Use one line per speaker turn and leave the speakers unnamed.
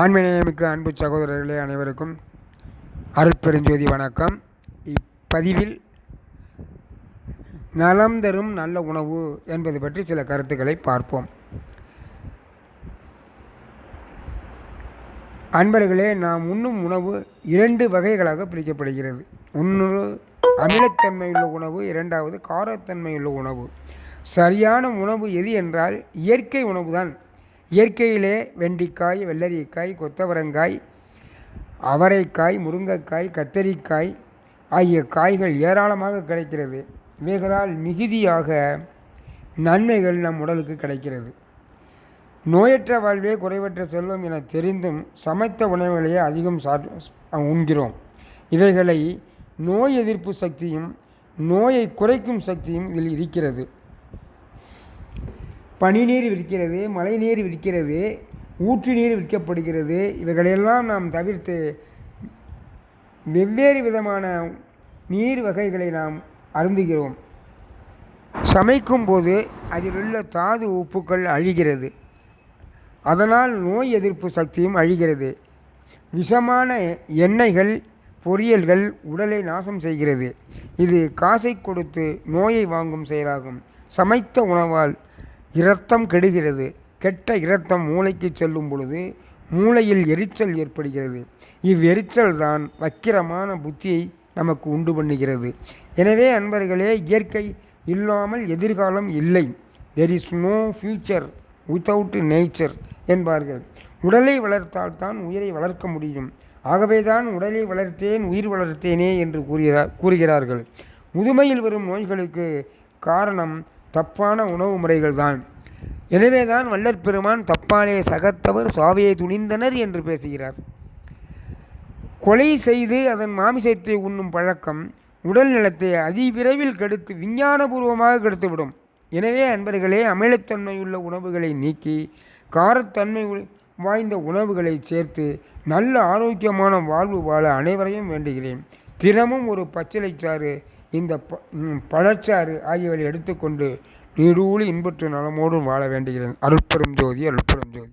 ஆன்மீனமிக்க அன்பு சகோதரர்களே அனைவருக்கும் அருட்பெருஞ்சோதி வணக்கம். இப்பதிவில் நலம் தரும் நல்ல உணவு என்பது பற்றி சில கருத்துக்களை பார்ப்போம். அன்பர்களே நாம் உண்ணும் உணவு இரண்டு வகைகளாக பிரிக்கப்படுகிறது. ஒன்று அமிலத்தன்மையுள்ள உணவு இரண்டாவது காரத்தன்மையுள்ள உணவு. சரியான உணவு எது என்றால் இயற்கை உணவு தான் இயற்கையிலே வெண்டிக்காய் வெள்ளரிக்காய் கொத்தவரங்காய் அவரைக்காய் முருங்கைக்காய் கத்தரிக்காய் ஆகிய காய்கள் ஏராளமாக கிடைக்கிறது. இவைகளால் மிகுதியாக நன்மைகள் நம் உடலுக்கு கிடைக்கிறது. நோயற்ற வாழ்வே குறைவற்ற செல்வம் என தெரிந்தும் சமைத்த உணவுகளையே அதிகம் சா உண்கிறோம். இவைகளை நோய் எதிர்ப்பு சக்தியும் நோயை குறைக்கும் சக்தியும் இதில் இருக்கிறது. பனி நீர் விற்கிறது மழை நீர் விற்கிறது ஊற்று நீர் விற்கப்படுகிறது இவைகளையெல்லாம் நாம் தவிர்த்து வெவ்வேறு விதமான நீர் வகைகளை நாம் அருந்துகிறோம். சமைக்கும் போது அதில் உள்ள தாது உப்புக்கள் அழிகிறது. அதனால் நோய் எதிர்ப்பு சக்தியும் அழிகிறது. விஷமான எண்ணெய்கள் பொரியல்கள் உடலை நாசம் செய்கிறது. இது காசை கொடுத்து நோயை வாங்கும் செயலாகும். சமைத்த உணவால் இரத்தம் கெடுகிறது. கெட்ட இரத்தம் மூளைக்கு செல்லும் பொழுது மூளையில் எரிச்சல் ஏற்படுகிறது. இவ்வெரிச்சல் தான் வக்கிரமான புத்தியை நமக்கு உண்டு பண்ணுகிறது. எனவே அன்பர்களே இயற்கை இல்லாமல் எதிர்காலம் இல்லை. There is no future without nature என்பார்கள். உடலை வளர்த்தால் தான் உயிரை வளர்க்க முடியும். ஆகவே தான் உடலை வளர்த்தேன் உயிர் வளர்த்தேனே என்று கூறுகிறார் கூறுகிறார்கள். முதுமையில் வரும் நோய்களுக்கு காரணம் தப்பான உணவு முறைகள் தான் எனவே தான் வல்லற் பெருமான் தப்பாலே சகத்தவர் சுவாவியை துணிந்தனர் என்று பேசுகிறார். கொலை செய்து அதன் மாமிசத்தை உண்ணும் பழக்கம் உடல் நலத்தை அதிவிரைவில் கெடுத்து விஞ்ஞானபூர்வமாக கெடுத்துவிடும். எனவே அன்பர்களே அமிலத்தன்மையுள்ள உணவுகளை நீக்கி காரத்தன்மை வாய்ந்த உணவுகளை சேர்த்து நல்ல ஆரோக்கியமான வாழ்வு வாழ அனைவரையும் வேண்டுகிறேன். தினமும் ஒரு பச்சிலைச்சாறு இந்த ப பழச்சாறு ஆகியவை எடுத்துக்கொண்டு நீடூழி இன்பற்று நலமோடும் வாழ வேண்டுகிறேன். அருட்பெரும் ஜோதி அருட்பெரும் ஜோதி.